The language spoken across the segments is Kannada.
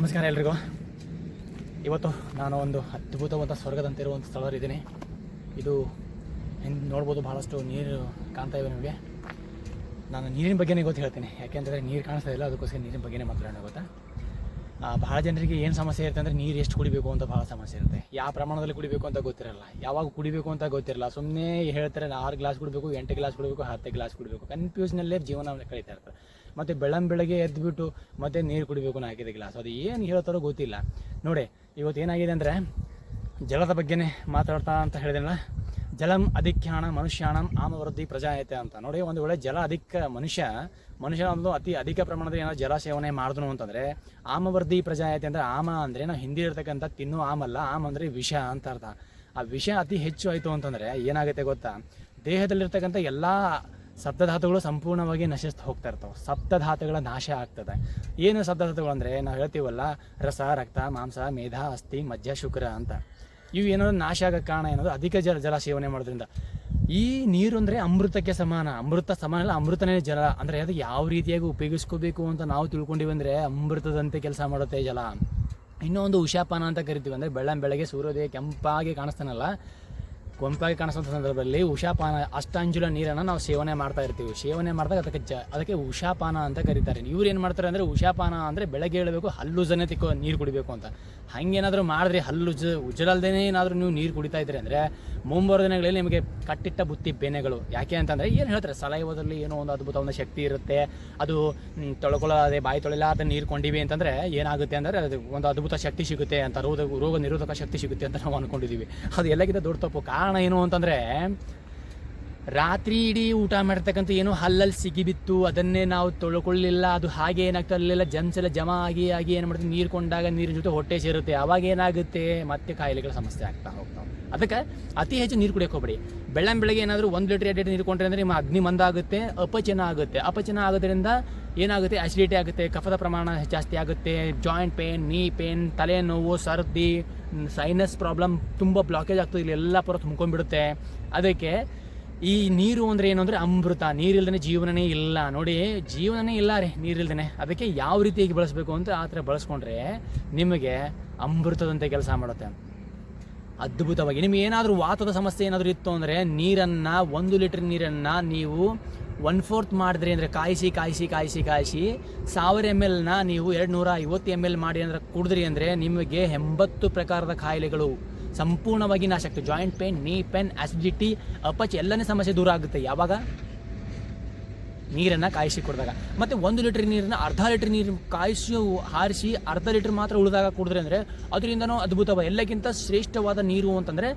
ನಮಸ್ಕಾರ ಎಲ್ರಿಗೂ. ಇವತ್ತು ನಾನು ಒಂದು ಅದ್ಭುತವಾದ ಸ್ವರ್ಗದಂತೆ ಇರುವಂಥ ಸ್ಥಳದಲ್ಲಿದ್ದೀನಿ. ಇದು ನೋಡ್ಬೋದು ಭಾಳಷ್ಟು ನೀರು ಕಾಣ್ತಾ ಇವೆ ನಿಮಗೆ. ನಾನು ನೀರಿನ ಬಗ್ಗೆನೇ ಗೊತ್ತು ಹೇಳ್ತೀನಿ. ಯಾಕೆಂದರೆ ನೀರು ಕಾಣಿಸ್ತಾ ಇಲ್ಲ, ಅದಕ್ಕೋಸ್ಕರ ನೀರಿನ ಬಗ್ಗೆನೇ ಮಾತಾಡೋಣ ಗೊತ್ತಾ? ಭಾಳ ಜನರಿಗೆ ಏನು ಸಮಸ್ಯೆ ಇರುತ್ತೆ ಅಂದರೆ ನೀರು ಎಷ್ಟು ಕುಡಿಬೇಕು ಅಂತ ಭಾಳ ಸಮಸ್ಯೆ ಇರುತ್ತೆ. ಯಾವ ಪ್ರಮಾಣದಲ್ಲಿ ಕುಡಿಬೇಕು ಅಂತ ಗೊತ್ತಿರಲ್ಲ. ಯಾವಾಗ ಕುಡಿಬೇಕು ಅಂತ ಗೊತ್ತಿರಲ್ಲ. ಸುಮ್ಮನೆ ಹೇಳ್ತಾರೆ ಆರು ಗ್ಲಾಸ್ ಕುಡಬೇಕು, ಎಂಟು ಗ್ಲಾಸ್ ಕುಡಬೇಕು, ಹತ್ತು ಗ್ಲಾಸ್ ಕುಡಬೇಕು. ಕನ್ಫ್ಯೂಸ್ನಲ್ಲೇ ಜೀವನ ಕಳೀತಾ ಇರ್ತಾರೆ ಮತ್ತು ಬೆಳ್ಳಂ ಬೆಳಗ್ಗೆ ಎದ್ದುಬಿಟ್ಟು ಮತ್ತೆ ನೀರು ಕುಡಿಬೇಕು ನಾಲ್ಕೈದು ಗ್ಲಾಸ್ ಅದು ಏನು ಹೇಳ್ತಾರೋ ಗೊತ್ತಿಲ್ಲ. ನೋಡಿ, ಇವತ್ತು ಏನಾಗಿದೆ ಅಂದರೆ ಜಲದ ಬಗ್ಗೆನೇ ಮಾತಾಡ್ತಾ ಅಂತ ಹೇಳಿದೆನಲ್ಲ. ಜಲಂ ಅಧಿಕ್ಯಾಣ ಮನುಷ್ಯಾಣಂ ಆಮವೃದ್ಧಿ ಪ್ರಜಾಯತೆ ಅಂತ. ನೋಡಿ, ಒಂದು ವೇಳೆ ಜಲ ಅಧಿಕ ಮನುಷ್ಯ ಮನುಷ್ಯ ಒಂದು ಅತಿ ಅಧಿಕ ಪ್ರಮಾಣದಲ್ಲಿ ಏನೋ ಜಲ ಸೇವನೆ ಮಾಡಿದ್ರು ಅಂತಂದರೆ ಆಮವರ್ಧಿ ಪ್ರಜಾಯತೆ ಅಂದರೆ ಆಮ ಅಂದರೆ ನಾವು ಹಿಂದಿ ಇರ್ತಕ್ಕಂಥ ತಿನ್ನು ಆಮಲ್ಲ, ಆಮ ಅಂದರೆ ವಿಷ ಅಂತ ಅರ್ಥ. ಆ ವಿಷ ಅತಿ ಹೆಚ್ಚು ಆಯಿತು ಅಂತಂದರೆ ಏನಾಗುತ್ತೆ ಗೊತ್ತಾ? ದೇಹದಲ್ಲಿರ್ತಕ್ಕಂಥ ಎಲ್ಲ ಸಪ್ತಧಾತುಗಳು ಸಂಪೂರ್ಣವಾಗಿ ನಶಿಸ್ತಾ ಹೋಗ್ತಾ ಇರ್ತಾವೆ. ಸಪ್ತಧಾತುಗಳ ನಾಶ ಆಗ್ತದೆ. ಏನು ಸಪ್ತಧಾತುಗಳು ಅಂದರೆ, ನಾವು ಹೇಳ್ತೀವಲ್ಲ, ರಸ, ರಕ್ತ, ಮಾಂಸ, ಮೇಧ, ಅಸ್ಥಿ, ಮಜ್ಜ, ಶುಕ್ರ ಅಂತ. ಇವು ಏನಾದ್ರು ನಾಶ ಆಗೋ ಕಾರಣ ಏನದು ಅಧಿಕ ಜಲ ಜಲ ಸೇವನೆ ಮಾಡೋದ್ರಿಂದ. ಈ ನೀರು ಅಂದರೆ ಅಮೃತಕ್ಕೆ ಸಮಾನ. ಅಮೃತ ಸಮಾನ ಅಲ್ಲ, ಅಮೃತನೇ ಜಲ. ಅಂದರೆ ಅದು ಯಾವ ರೀತಿಯಾಗಿ ಉಪಯೋಗಿಸ್ಕೋಬೇಕು ಅಂತ ನಾವು ತಿಳ್ಕೊಂಡಿವಿ ಅಂದರೆ, ಅಮೃತದಂತೆ ಕೆಲಸ ಮಾಡುತ್ತೆ ಜಲ. ಇನ್ನೂ ಒಂದು ಉಷಾಪಾನ ಅಂತ ಕರಿತೀವಿ ಅಂದರೆ, ಬೆಳ್ಳಂ ಬೆಳಗ್ಗೆ ಸೂರ್ಯೋದಯ ಕೆಂಪಾಗಿ ಕಾಣಿಸ್ತಾನಲ್ಲ ಕೆಂಪಾಗಿ ಕಾಣಿಸೋಂಥ ಸಂದರ್ಭದಲ್ಲಿ ಉಷಾಪಾನ, ಅಷ್ಟಾಂಜುಲ ನೀರನ್ನು ನಾವು ಸೇವನೆ ಮಾಡ್ತಾ ಇರ್ತೀವಿ. ಸೇವನೆ ಮಾಡಿದಾಗ ಅದಕ್ಕೆ ಜ, ಅದಕ್ಕೆ ಉಷಾಪಾನ ಅಂತ ಕರೀತಾರೆ. ಇವ್ರು ಏನು ಮಾಡ್ತಾರೆ ಅಂದರೆ ಉಷಾಪಾನ ಅಂದರೆ ಬೆಳಗ್ಗೆ ಹೇಳಬೇಕು ಹಲ್ಲುಜನೆ ತಿಕ್ಕೋ ನೀರು ಕುಡಿಬೇಕು ಅಂತ. ಹಂಗೇನಾದರೂ ಮಾಡಿದ್ರೆ ಹಲ್ಲುಜ ಉಜ್ಜಲಲ್ದೇ ಏನಾದರೂ ನೀವು ನೀರು ಕುಡಿತಾ ಇದ್ರಿ ಅಂದರೆ ಮುಂಬರುವ ದಿನಗಳಲ್ಲಿ ನಿಮಗೆ ಕಟ್ಟಿಟ್ಟ ಬುತ್ತಿ ಬೆನೆಗಳು. ಯಾಕೆ ಅಂತಂದರೆ ಏನು ಹೇಳ್ತಾರೆ ಸಲೈವದಲ್ಲಿ ಏನೋ ಒಂದು ಅದ್ಭುತ ಒಂದು ಶಕ್ತಿ ಇರುತ್ತೆ. ಅದು ತೊಳ್ಕೊಳ್ಳೋದೆ, ಬಾಯಿ ತೊಳಿಲಾದ ನೀರು ಕೊಂಡಿವಿ ಅಂತಂದರೆ ಏನಾಗುತ್ತೆ ಅಂದರೆ ಅದು ಒಂದು ಅದ್ಭುತ ಶಕ್ತಿ ಸಿಗುತ್ತೆ ಅಂತ, ರೋಗ ರೋಗ ನಿರೋಧಕ ಶಕ್ತಿ ಸಿಗುತ್ತೆ ಅಂತ ನಾವು ಅಂದ್ಕೊಂಡಿದ್ದೀವಿ ಅದು ಎಲ್ಲಕ್ಕಿಂತ ದೊಡ್ಡ ತಪ್ಪು. ಕಾರಣ ಏನು ಅಂತಂದರೆ, ರಾತ್ರಿ ಇಡೀ ಊಟ ಮಾಡಿರ್ತಕ್ಕಂಥ ಏನೋ ಹಲ್ಲಲ್ಲಿ ಸಿಗಿಬಿತ್ತು, ಅದನ್ನೇ ನಾವು ತೊಳ್ಕೊಳ್ಳಿಲ್ಲ, ಅದು ಹಾಗೆ ಏನಾಗ್ತಾ ಇರಲಿಲ್ಲ ಜಮ್ಸ್ ಎಲ್ಲ ಜಮಾ ಆಗಿ ಆಗಿ ಏನು ಮಾಡ್ತೀವಿ, ನೀರು ಕೊಂಡಾಗ ನೀರಿನ ಜೊತೆ ಹೊಟ್ಟೆ ಸೇರುತ್ತೆ, ಅವಾಗ ಏನಾಗುತ್ತೆ, ಮತ್ತೆ ಕಾಯಿಲೆಗಳ ಸಮಸ್ಯೆ ಆಗ್ತಾ ಹೋಗ್ತಾವೆ ಅದಕ್ಕೆ ಅತಿ ಹೆಚ್ಚು ನೀರು ಕುಡಿಯೋಕೆ ಹೋಗ್ಬೇಡಿ. ಬೆಳ್ಳಂ ಬೆಳಗ್ಗೆ ಏನಾದರೂ ಒಂದು ಲೀಟರ್ ಎರಡು ಲೀಟ್ರ್ ನೀರು ಕೊಂಡ್ರೆ ಅಂದರೆ ನಿಮ್ಮ ಅಗ್ನಿ ಮಂದ ಆಗುತ್ತೆ, ಅಪಚನ ಆಗುತ್ತೆ. ಅಪಚನ ಆಗೋದ್ರಿಂದ ಏನಾಗುತ್ತೆ? ಅಸಿಡಿಟಿ ಆಗುತ್ತೆ, ಕಫದ ಪ್ರಮಾಣ ಜಾಸ್ತಿ ಆಗುತ್ತೆ ಜಾಯಿಂಟ್ ಪೇನ್ ನೀ ಪೇನ್ ತಲೆನೋವು ಸರ್ದಿ ಸೈನಸ್ ಪ್ರಾಬ್ಲಮ್ ತುಂಬ ಬ್ಲಾಕೇಜ್ ಆಗ್ತದೆ. ಇಲ್ಲಿ ಎಲ್ಲ ಪರ ತುಂಬ್ಕೊಂಡ್ಬಿಡುತ್ತೆ. ಅದಕ್ಕೆ ಈ ನೀರು ಅಂದರೆ ಏನು ಅಂದರೆ ಅಮೃತ. ನೀರಿಲ್ದೇ ಜೀವನನೇ ಇಲ್ಲ. ನೋಡಿ, ಜೀವನನೇ ಇಲ್ಲ ರೀ ನೀರಿಲ್ದೇ ಅದಕ್ಕೆ ಯಾವ ರೀತಿಯಾಗಿ ಬಳಸಬೇಕು ಅಂತ ಆ ಥರ ಬಳಸ್ಕೊಂಡ್ರೆ ನಿಮಗೆ ಅಮೃತದಂತೆ ಕೆಲಸ ಮಾಡುತ್ತೆ. ಅದ್ಭುತವಾಗಿ. ನಿಮಗೆ ಏನಾದರೂ ವಾತದ ಸಮಸ್ಯೆ ಏನಾದರೂ ಇತ್ತು ಅಂದರೆ ನೀರನ್ನು, ಒಂದು ಲೀಟ್ರ್ ನೀರನ್ನು ನೀವು ಒನ್ ಫೋರ್ತ್ ಮಾಡಿದ್ರಿ ಅಂದರೆ ಕಾಯಿಸಿ ಕಾಯಿಸಿ ಕಾಯಿಸಿ ಕಾಯಿಸಿ ಸಾವಿರ ಎಂ ಎಲ್ನ ನೀವು ಎರಡು ನೂರ ಐವತ್ತು ಎಂ ಎಲ್ ಮಾಡಿ ಅಂದರೆ ಕುಡಿದ್ರಿ ಅಂದರೆ ನಿಮಗೆ ಎಂಬತ್ತು ಪ್ರಕಾರದ ಕಾಯಿಲೆಗಳು ಸಂಪೂರ್ಣವಾಗಿ ನಾಶ ಆಗ್ತದೆ. Joint pain knee pain acidity ಅಪಚ್ ಎಲ್ಲನೇ ಸಮಸ್ಯೆ ದೂರ ಆಗುತ್ತೆ. ಯಾವಾಗ? ನೀರನ್ನು ಕಾಯಿಸಿ ಕುಡಿದಾಗ. ಮತ್ತು ಒಂದು ಲೀಟ್ರ್ ನೀರನ್ನು ಅರ್ಧ ಲೀಟ್ರ್ ನೀರು ಕಾಯಿಸಿ, ಹಾರಿಸಿ ಅರ್ಧ ಲೀಟ್ರ್ ಮಾತ್ರ ಉಳಿದಾಗ ಕುಡಿದ್ರೆ ಅಂದರೆ ಅದರಿಂದನೂ ಅದ್ಭುತವ. ಎಲ್ಲಕ್ಕಿಂತ ಶ್ರೇಷ್ಠವಾದ ನೀರು ಅಂತಂದರೆ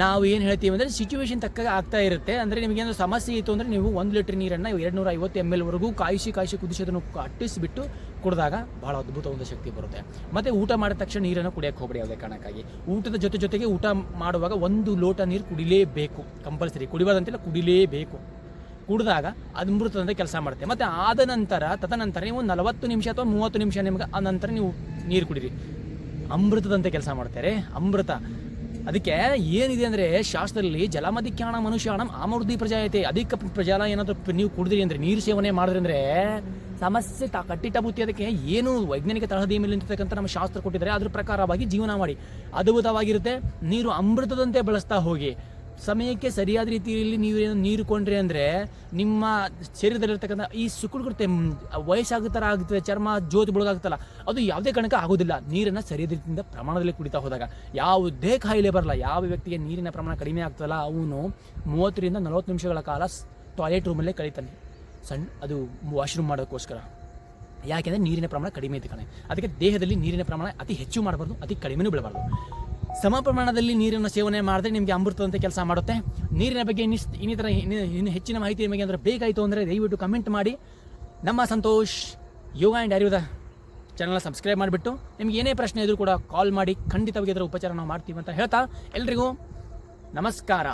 ನಾವು ಏನು ಹೇಳ್ತೀವಿ ಅಂದರೆ ಸಿಚುವೇಶನ್ ತಕ್ಕ ಆಗ್ತಾ ಇರುತ್ತೆ. ಅಂದರೆ ನಿಮಗೇನಾದ್ರು ಸಮಸ್ಯೆ ಇತ್ತು ಅಂದರೆ ನೀವು ಒಂದು ಲೀಟ್ರ್ ನೀರನ್ನು ಎರಡು ನೂರ ಐವತ್ತು ಎಂ ಎಲ್ವರೆಗೂ ಕಾಯಿಸಿ ಕಾಯಿಸಿ ಕುದಿಸೋದನ್ನು ಅಟ್ಟಿಸಿಬಿಟ್ಟು ಕುಡಿದಾಗ ಭಾಳ ಅದ್ಭುತ ಒಂದು ಶಕ್ತಿ ಬರುತ್ತೆ. ಮತ್ತು ಊಟ ಮಾಡಿದ ತಕ್ಷಣ ನೀರನ್ನು ಕುಡಿಯೋಕ್ಕೆ ಹೋಗಬೇಡಿ ಯಾವುದೇ ಕಾರಣಕ್ಕಾಗಿ. ಊಟದ ಜೊತೆ ಜೊತೆಗೆ ಊಟ ಮಾಡುವಾಗ ಒಂದು ಲೋಟ ನೀರು ಕುಡಿಲೇಬೇಕು. ಕಂಪಲ್ಸರಿ. ಕುಡಿಬಾರ್ದಂತೆಲ್ಲ, ಕುಡಿಲೇಬೇಕು. ಕುಡಿದಾಗ ಅಮೃತದಂತೆ ಕೆಲಸ ಮಾಡುತ್ತೆ. ಮತ್ತು ಆದ ನಂತರ, ತದನಂತರ ನೀವು ನಲವತ್ತು ನಿಮಿಷ ಅಥವಾ ಮೂವತ್ತು ನಿಮಿಷ ನಿಮ್ಗೆ ಆ ನಂತರ ನೀವು ನೀರು ಕುಡೀರಿ. ಅಮೃತದಂತೆ ಕೆಲಸ ಮಾಡ್ತಾರೆ. ಅಮೃತ. ಅದಕ್ಕೆ ಏನಿದೆ ಅಂದರೆ ಶಾಸ್ತ್ರದಲ್ಲಿ ಜಲಮಧಿಕ್ಯಾಣ ಮನುಷ್ಯಾಣಂ ಆಮೃದ್ಧಿ ಪ್ರಜಾಯತೆ. ಅಧಿಕ ಪ್ರಜಾಲ ಏನಾದರೂ ನೀವು ಕುಡಿದ್ರಿ ಅಂದರೆ, ನೀರು ಸೇವನೆ ಮಾಡಿದ್ರೆ ಅಂದರೆ ಸಮಸ್ಯೆ ತ ಕಟ್ಟಿಟ್ಟ ಬುತ್ತಿ ಅದಕ್ಕೆ ಏನು ವೈಜ್ಞಾನಿಕ ತಳಹದಿ ಮೇಲೆ ನಿಂತಿರ್ತಕ್ಕಂಥ ನಮ್ಮ ಶಾಸ್ತ್ರ ಕೊಟ್ಟಿದ್ದಾರೆ. ಅದ್ರ ಪ್ರಕಾರವಾಗಿ ಜೀವನ ಮಾಡಿ. ಅದ್ಭುತವಾಗಿರುತ್ತೆ. ನೀರು ಅಮೃತದಂತೆ ಬಳಸ್ತಾ ಹೋಗಿ. ಸಮಯಕ್ಕೆ ಸರಿಯಾದ ರೀತಿಯಲ್ಲಿ ನೀವು ಏನು ನೀರು ಕೊಂಡ್ರಿ ಅಂದರೆ ನಿಮ್ಮ ಶರೀರದಲ್ಲಿರ್ತಕ್ಕಂಥ ಈ ಸುಕ್ಕುಳುಗುತ್ತೆ ವಯಸ್ಸಾಗೋ ಥರ ಆಗುತ್ತದೆ ಚರ್ಮ ಜ್ಯೋತಿ ಬೆಳಗಾಗುತ್ತಲ್ಲ ಅದು ಯಾವುದೇ ಕಾರಣಕ್ಕೆ ಆಗೋದಿಲ್ಲ. ನೀರನ್ನು ಸರಿಯಾದ ರೀತಿಯಿಂದ ಪ್ರಮಾಣದಲ್ಲಿ ಕುಡಿತಾ ಹೋದಾಗ. ಯಾವುದೇ ಕಾಯಿಲೆ ಬರಲ್ಲ. ಯಾವ ವ್ಯಕ್ತಿಗೆ ನೀರಿನ ಪ್ರಮಾಣ ಕಡಿಮೆ ಆಗ್ತಲ್ಲ ಅವನು ಮೂವತ್ತರಿಂದ ನಲವತ್ತು ನಿಮಿಷಗಳ ಕಾಲ ಟಾಯ್ಲೆಟ್ ರೂಮಲ್ಲೇ ಕಳೀತಾನೆ. ಸಣ್ಣ ಅದು ವಾಶ್ರೂಮ್ ಮಾಡೋಕ್ಕೋಸ್ಕರ. ಯಾಕೆಂದರೆ ನೀರಿನ ಪ್ರಮಾಣ ಕಡಿಮೆ ಇದೆ ಕಣೆ. ಅದಕ್ಕೆ ದೇಹದಲ್ಲಿ ನೀರಿನ ಪ್ರಮಾಣ ಅತಿ ಹೆಚ್ಚು ಮಾಡಬಾರ್ದು, ಅತಿ ಕಡಿಮೆನೂ ಬಿಡಬಾರ್ದು. ಸಮ ಪ್ರಮಾಣದಲ್ಲಿ ನೀರನ್ನು ಸೇವನೆ ಮಾಡಿದ್ರೆ ನಿಮಗೆ ಅಮೃತದಂತೆ ಕೆಲಸ ಮಾಡುತ್ತೆ. ನೀರಿನ ಬಗ್ಗೆ ಇನ್ನಿಸ್ ಇನ್ನಿತರ ಇನ್ನು- ಹೆಚ್ಚಿನ ಮಾಹಿತಿ ನಿಮಗೆ ಅಂದರೆ ಬೇಕಾಯಿತು ಅಂದರೆ ದಯವಿಟ್ಟು ಕಮೆಂಟ್ ಮಾಡಿ. ನಮ್ಮ ಸಂತೋಷ್, ಯೋಗ ಆ್ಯಂಡ್ ಆಯುರ್ವೇದ ಚಾನಲ್ನ ಸಬ್ಸ್ಕ್ರೈಬ್ ಮಾಡಿಬಿಟ್ಟು ನಿಮ್ಗೆ ಏನೇ ಪ್ರಶ್ನೆ ಇದ್ರೂ ಕೂಡ ಕಾಲ್ ಮಾಡಿ ಖಂಡಿತವಾಗಿ ಇದರ ಉಪಚಾರ ನಾವು ಮಾಡ್ತೀವಿ ಅಂತ ಹೇಳ್ತಾ ಎಲ್ರಿಗೂ ನಮಸ್ಕಾರ.